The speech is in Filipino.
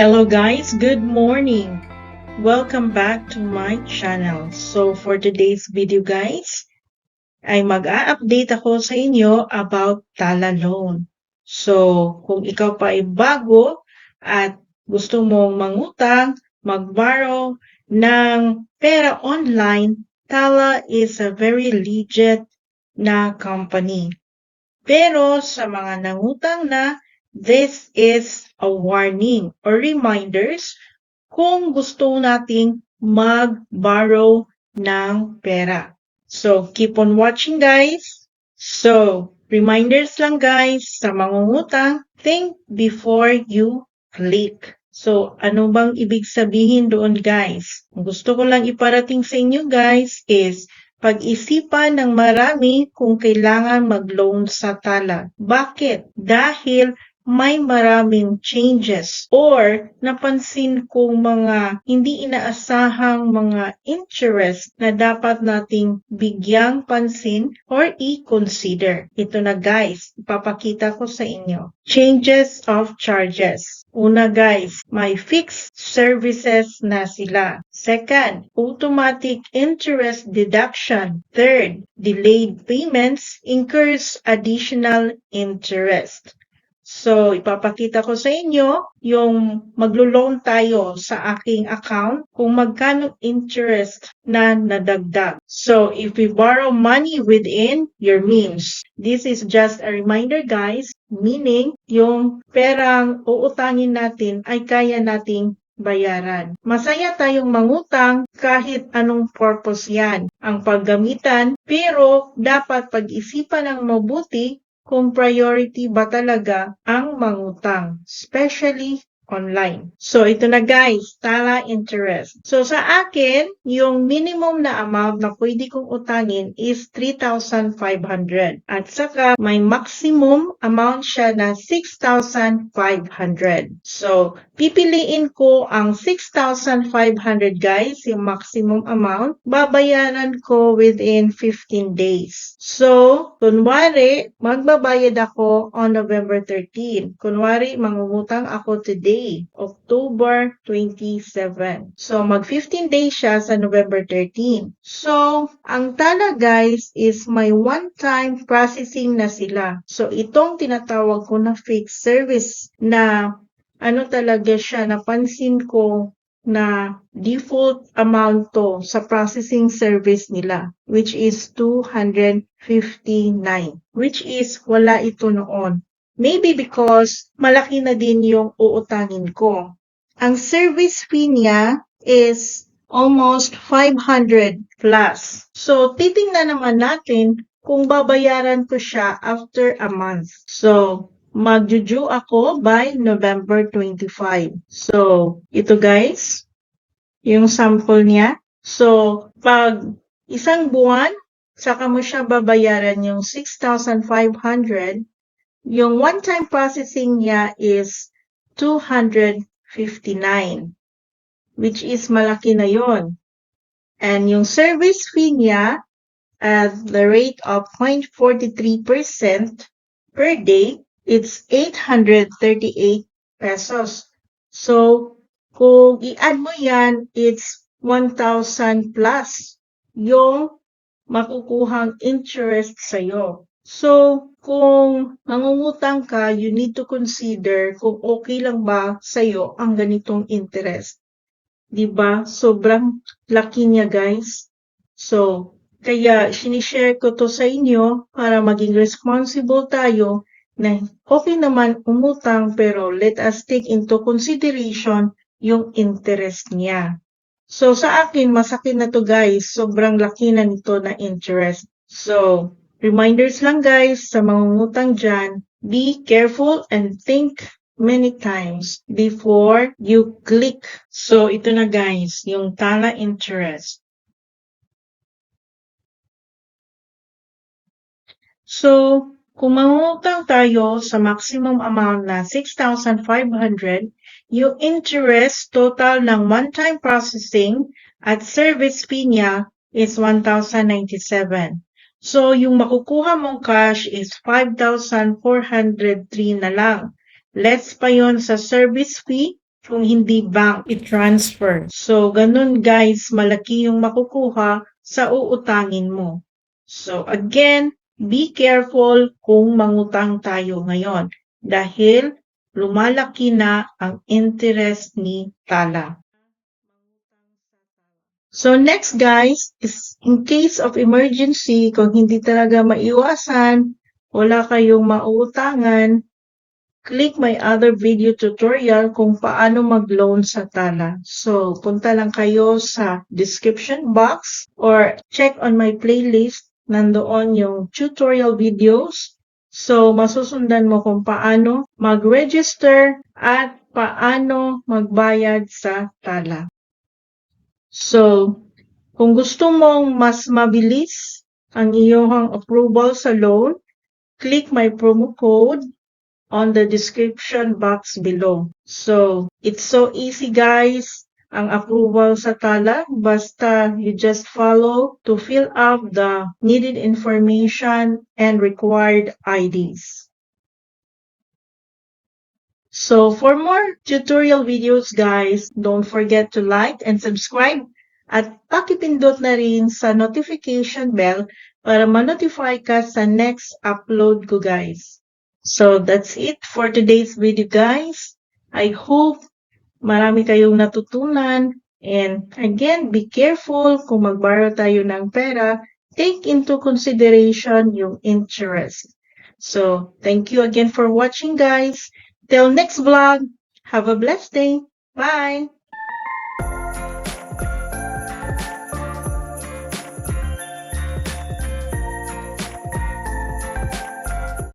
Hello guys, good morning. Welcome back to my channel. So for today's video guys, ay mag-a-update ako sa inyo about Tala Loan. So kung ikaw pa ay bago at gusto mong mangutang, mag-borrow ng pera online, Tala is a very legit na company. Pero sa mga nangutang na, this is a warning or reminders kung gusto nating mag-borrow ng pera. So, keep on watching guys. So, reminders lang guys sa mangungutang, think before you click. So, ano bang ibig sabihin doon guys? Ang gusto ko lang iparating sa inyo guys is pag-isipan ng marami kung kailangan mag-loan sa tala. Bakit? Dahil may maraming changes or napansin kong mga hindi inaasahang mga interest na dapat nating bigyang pansin or i-consider. Ito na guys, ipapakita ko sa inyo. Changes of charges. Una guys, may fixed services na sila. Second, automatic interest deduction. Third, delayed payments incurs additional interest. So, ipapakita ko sa inyo yung maglo-loan tayo sa aking account kung magkano interest na nadagdag. So, if we borrow money within your means, this is just a reminder guys, meaning yung perang uutangin natin ay kaya nating bayaran. Masaya tayong mangutang kahit anong purpose yan ang paggamitan, pero dapat pag-isipan ng mabuti kung priority ba talaga ang mangutang, especially online. So, ito na guys, tala interest. So, sa akin, yung minimum na amount na pwede kong utangin is 3,500. At saka, may maximum amount siya na 6,500. So, pipiliin ko ang 6,500 guys, yung maximum amount. Babayaran ko within 15 days. So, kunwari, magbabayad ako on November 13. Kunwari, mangungutang ako today day, October 27. So, mag 15 days siya sa November 13. So, ang tala guys is may one-time processing na sila. So, itong tinatawag ko na fixed service na ano talaga siya, napansin ko na default amount to sa processing service nila, which is 259, which is wala ito noon. Maybe because malaki na din yung uutangin ko. Ang service fee niya is almost 500 plus. So, titingnan naman natin kung babayaran ko siya after a month. So, magjuju ako by November 25. So, ito guys, yung sample niya. So, pag isang buwan, saka mo siya babayaran yung 6,500 yung one-time processing niya is 259, which is malaki na yon. And yung service fee niya at the rate of 0.43% per day, it's 838 pesos. So, kung i-add mo yan, it's 1,000 plus yung makukuhang interest sa'yo. So, kung mangungutang ka, you need to consider kung okay lang ba sa'yo ang ganitong interest. ba? Sobrang laki niya, guys. So, kaya sinishare ko to sa inyo para maging responsible tayo na okay naman umutang pero let us take into consideration yung interest niya. So, sa akin, masakit na to guys. Sobrang laki na nito na interest. So, Reminders lang guys sa mga ngutang dyan, be careful and think many times before you click. So, ito na guys, yung tala interest. So, kung mangutang tayo sa maximum amount na 6,500, yung interest total ng one-time processing at service fee niya is 1,097. So, yung makukuha mong cash is 5,403 na lang. Less pa yon sa service fee kung hindi bank i-transfer. So, ganun guys, malaki yung makukuha sa uutangin mo. So, again, be careful kung mangutang tayo ngayon dahil lumalaki na ang interest ni Tala. So next guys is in case of emergency, kung hindi talaga maiwasan, wala kayong mauutangan, click my other video tutorial kung paano mag-loan sa Tala. So punta lang kayo sa description box or check on my playlist. Nandoon yung tutorial videos. So masusundan mo kung paano mag-register at paano magbayad sa Tala. So, kung gusto mong mas mabilis ang iyong approval sa loan, click my promo code on the description box below. So, it's so easy guys ang approval sa Tala. Basta you just follow to fill up the needed information and required IDs. So for more tutorial videos guys, don't forget to like and subscribe at pakipindot na rin sa notification bell para ma-notify ka sa next upload ko guys. So that's it for today's video guys. I hope marami kayong natutunan and again, be careful kung mag-borrow tayo ng pera, take into consideration yung interest. So, thank you again for watching guys. Till next vlog, have a blessed day. Bye!